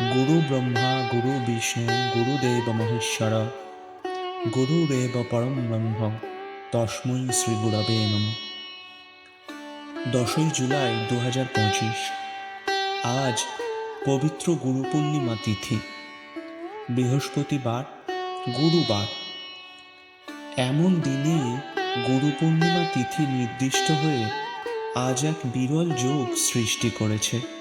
গুরু ব্রহ্মা গুরু বিষ্ণু গুরুদেব মহেশ্বর গুরুরেব পরম ব্রহ্ম তস্মৈ শ্রী গুরবে নম দশই জুলাই দু হাজার পঁচিশ। আজ পবিত্র গুরু পূর্ণিমা তিথি। বৃহস্পতিবার গুরুবার। এমন দিনে গুরু পূর্ণিমা তিথি নির্দিষ্ট হয়ে আজ এক বিরল যোগ সৃষ্টি করেছে।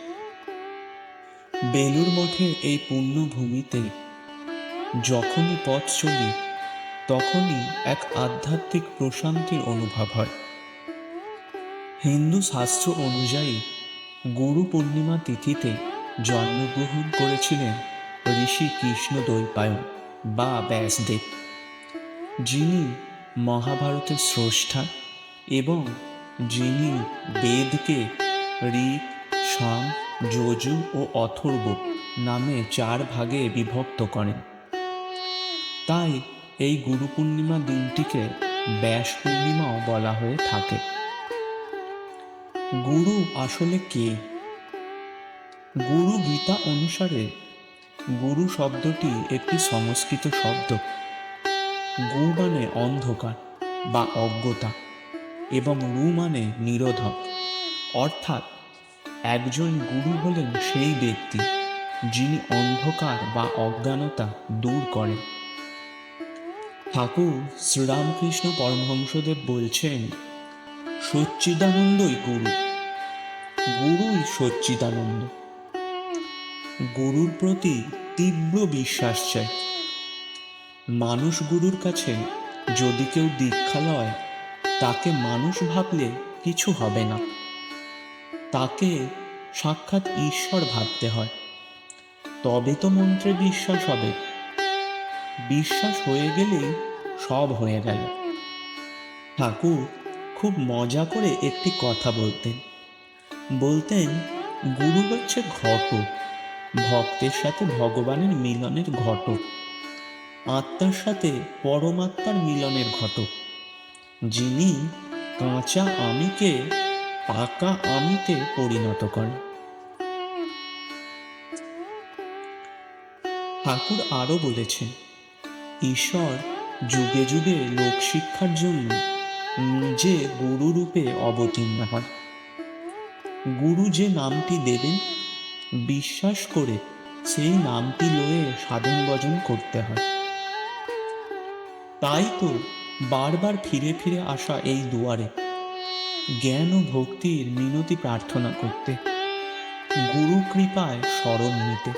বেলুর মঠের এই পুণ্যভূমিতে যখনই পথ চলি, তখনই এক আধ্যাত্মিক প্রশান্তির অনুভব হয়। হিন্দু শাস্ত্র অনুযায়ী গুরু পূর্ণিমা তিথিতে জন্মগ্রহণ করেছিলেন ঋষি কৃষ্ণ দৈপায়ন বা ব্যাসদেব, যিনি মহাভারতের স্রষ্টা এবং যিনি বেদকে ঋক সাম যজু ও অথর্ব নামে চার ভাগে বিভক্ত করেন তাই এই গুরু পূর্ণিমা দিনটিকে ব্যাস পূর্ণিমাও বলা হয়ে থাকে। গুরু আসলে কে? গুরু গীতা অনুসারে গুরু শব্দটি একটি সংস্কৃত শব্দ। গু মানে অন্ধকার বা অজ্ঞতা এবং রু মানে নিরোধক। অর্থাৎ একজন গুরু হলেন সেই ব্যক্তি যিনি অন্ধকার বা অজ্ঞানতা দূর করেন। ঠাকুর শ্রীরামকৃষ্ণ পরমহংসদেব বলছেন, সচ্চিদানন্দই গুরু। গুরুই সচ্চিদানন্দ। গুরুর প্রতি তীব্র বিশ্বাস চাই। মানুষ গুরুর কাছে যদি কেউ দীক্ষা লয়, তাকে মানুষ ভাবলে কিছু হবে না। তাকে সাক্ষাৎ ঈশ্বর ভাবতে হয়। তবে তো মন্ত্রে বিশ্বাস হবে। বিশ্বাস হয়ে গেলেই সব হয়ে গেল। ঠাকুর খুব মজা করে একটি কথা বলতেন। বলতেন, গুরু হচ্ছে ঘট ভক্তের সাথে ভগবানের মিলনের ঘটক, আত্মার সাথে পরমাত্মার মিলনের ঘটক। যিনি কাঁচা আমিকে পাকা আমিতে পরিণত করেন ঠাকুর আরও বলেছেন, ঈশ্বর যুগে যুগে লোক শিক্ষার জন্য নিজে গুরু রূপে অবতীর্ণ হয় গুরু যে নামটি দেবেন, বিশ্বাস করে সেই নামটি লয়ে সাধন ভজন করতে হয়। তাই তো বারবার ফিরে ফিরে আসা এই দুয়ারে জ্ঞান ও ভক্তির মিনতি প্রার্থনা করতে, গুরু কৃপায় স্মরণ নিতে।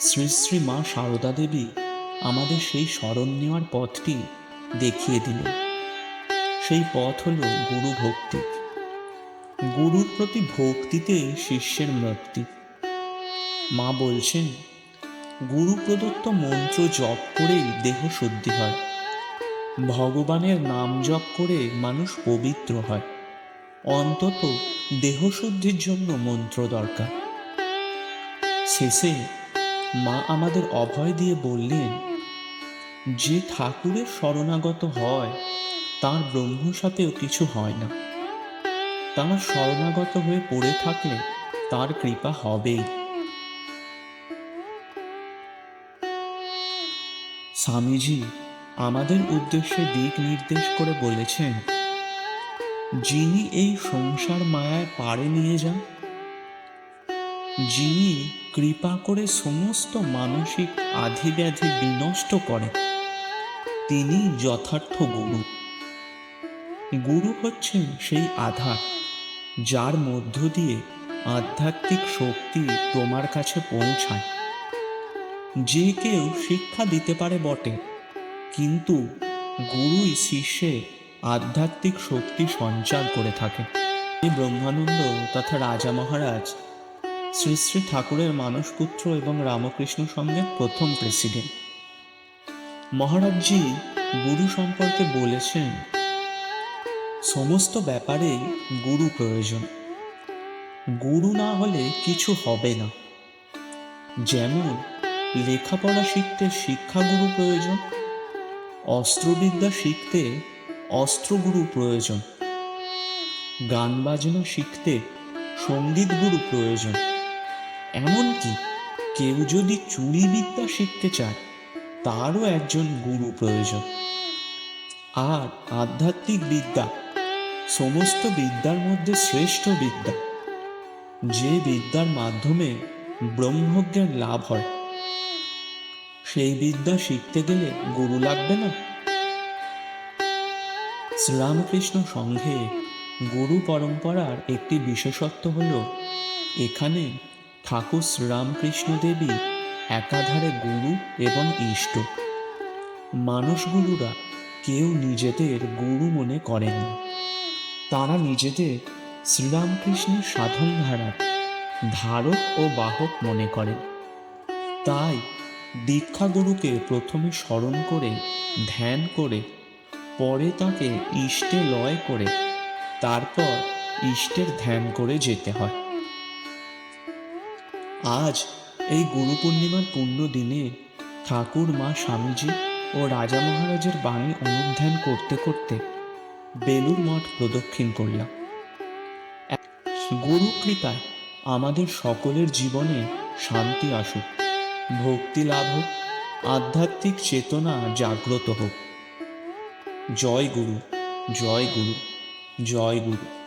শ্রী শ্রী মা সারদা দেবী আমাদের সেই স্মরণ নেওয়ার পথটি দেখিয়ে দিলেন। সেই পথ হল গুরু ভক্তি। গুরুর প্রতি ভক্তিতে শিষ্যের মুক্তি মা বলছেন, গুরু প্রদত্ত মন্ত্র জপ করেই দেহ শুদ্ধি হয়। ভগবানের নাম জপ করে মানুষ পবিত্র হয়। অন্তত দেহশুদ্ধির জন্য মন্ত্র দরকার। শেষে মা আমাদের অভয় দিয়ে বললেন, যে ঠাকুরের শরণাগত হয়, তার ব্রহ্মসাপেও কিছু হয় না। তার শরণাগত হয়ে পড়ে থাকলে তার কৃপা হবেই। স্বামীজি আমাদের উদ্দেশ্যে দিক নির্দেশ করে বলেছেন, যিনি এই সংসার মায়ায় পাড়ে নিয়ে যান, যিনি কৃপা করে সমস্ত মানসিক আধিব্যাধি বিনষ্ট করেন, তিনি যথার্থ গুরু। গুরু হচ্ছেন সেই আধার যার মধ্য দিয়ে আধ্যাত্মিক শক্তি তোমার কাছে পৌঁছায়। যে কেউ শিক্ষা দিতে পারে বটে কিন্তু গুরুই শিষ্যে আধ্যাত্মিক শক্তি সঞ্চার করে থাকে। এই ব্রহ্মানন্দ তথা রাজা মহারাজ শ্রী শ্রী ঠাকুরের মানসপুত্র এবং রামকৃষ্ণ সঙ্গে প্রথম প্রেসিডেন্ট। মহারাজজি গুরু সম্পর্কে বলেছেন, সমস্ত ব্যাপারে গুরু প্রয়োজন। গুরু না হলে কিছু হবে না। যেমন লেখাপড়া শিখতে শিক্ষাগুরু প্রয়োজন অস্ত্রবিদ্যা শিখতে অস্ত্রগুরু প্রয়োজন। গান বাজনা শিখতে সংগীত গুরু প্রয়োজন। এমনকি কেউ যদি চুরি বিদ্যা শিখতে চায়, তারও একজন গুরু প্রয়োজন। আর আধ্যাত্মিক বিদ্যা, সমস্ত বিদ্যার মধ্যে শ্রেষ্ঠ বিদ্যা। যে বিদ্যার মাধ্যমে ব্রহ্মজ্ঞান লাভ হয় সেই বিদ্যা শিখতে গেলে গুরু লাগবে না। শ্রীরামকৃষ্ণ সংঘে গুরু পরম্পরার একটি বিশেষত্ব হল, এখানে ঠাকুর শ্রীরামকৃষ্ণ দেবী একাধারে গুরু এবং ইষ্ট। মানুষগুলোরা কেউ নিজেদের গুরু মনে করেন তারা নিজেদের শ্রীরামকৃষ্ণের সাধনধারার ধারক ও বাহক মনে করেন তাই দীক্ষাগুরুকে প্রথমে স্মরণ করে, ধ্যান করে, পরে তাকে ইষ্টে লয় করে, তারপর ইষ্টের ধ্যান করে যেতে হয়। আজ এই গুরু পূর্ণিমার পুণ্য দিনে ঠাকুর মা স্বামীজি ও রাজা মহারাজের বাণী অনুধ্যান করতে করতে বেলুর মঠ প্রদক্ষিণ করলাম। গুরু কৃপায় আমাদের সকলের জীবনে শান্তি আসুক। ভক্তি লাভ হোক আধ্যাত্মিক চেতনা জাগ্রত হোক। জয় গুরু জয় গুরু জয় গুরু।